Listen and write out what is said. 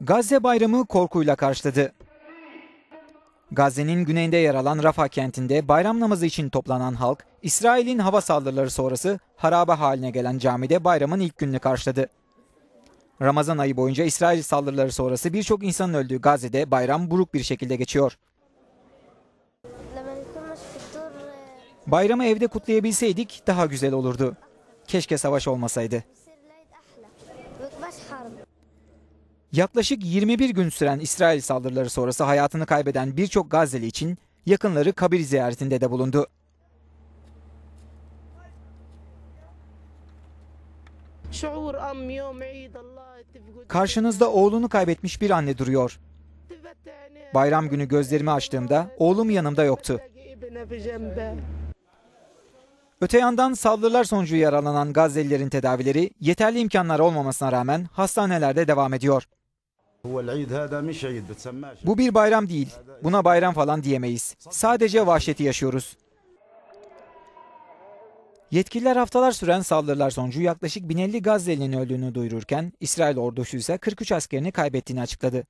Gazze bayramı korkuyla karşıladı. Gazze'nin güneyinde yer alan Rafa kentinde bayram namazı için toplanan halk, İsrail'in hava saldırıları sonrası harabe haline gelen camide bayramın ilk gününü karşıladı. Ramazan ayı boyunca İsrail saldırıları sonrası birçok insanın öldüğü Gazze'de bayram buruk bir şekilde geçiyor. Bayramı evde kutlayabilseydik daha güzel olurdu. Keşke savaş olmasaydı. Yaklaşık 21 gün süren İsrail saldırıları sonrası hayatını kaybeden birçok Gazze'li için yakınları kabir ziyaretinde de bulundu. Karşınızda oğlunu kaybetmiş bir anne duruyor. Bayram günü gözlerimi açtığımda oğlum yanımda yoktu. Öte yandan saldırılar sonucu yaralanan Gazze'lilerin tedavileri yeterli imkanlar olmamasına rağmen hastanelerde devam ediyor. Bu bir bayram değil. Buna bayram falan diyemeyiz. Sadece vahşeti yaşıyoruz. Yetkililer haftalar süren saldırılar sonucu yaklaşık 1050 Gazze'linin öldüğünü duyururken İsrail ordusu ise 43 askerini kaybettiğini açıkladı.